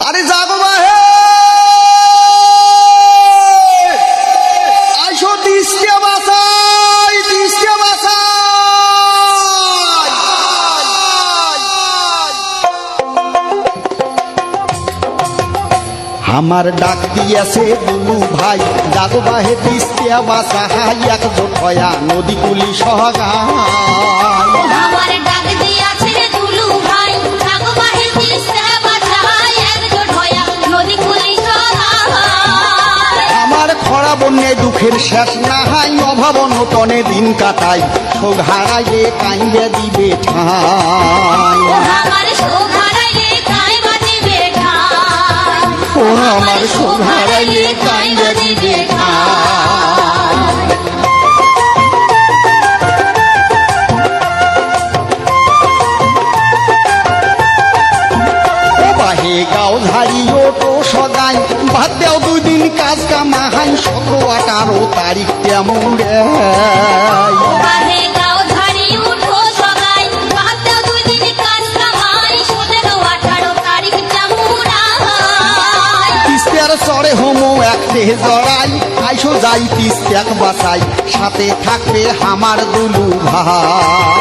আরে বাসাই দিশকে আমার ডাক দিয়েছে দুলু ভাই, জাগো বাহে দিশকে বাসাই এক জোটয়া নদী কুলি সহগায়। বন্যে দুঃখের শেষ না হাই অভাবন তনে দিন কাটাই। সোঘাড়াইয়ে কাইবে দিবে ঠাই। ও আমার দিবে বাহে গাও ধারি ওটো সদাই বাদ দেও দুই দিন কাজ কামাহাই সতেরো আঠারো তারিখ তেমন রে বাহে গাও ঝাড়ি উঠো সবাই। বাহাতে দুই দিন কাজ কামাই সতেরো আঠারো তারিখ চামুরাই তিস্তার সরে হোমো এক দেহে জড়াই। আইসো যাই তিস্তাক বাসাই। সাথে থাকবে আমার দুলু ভাই।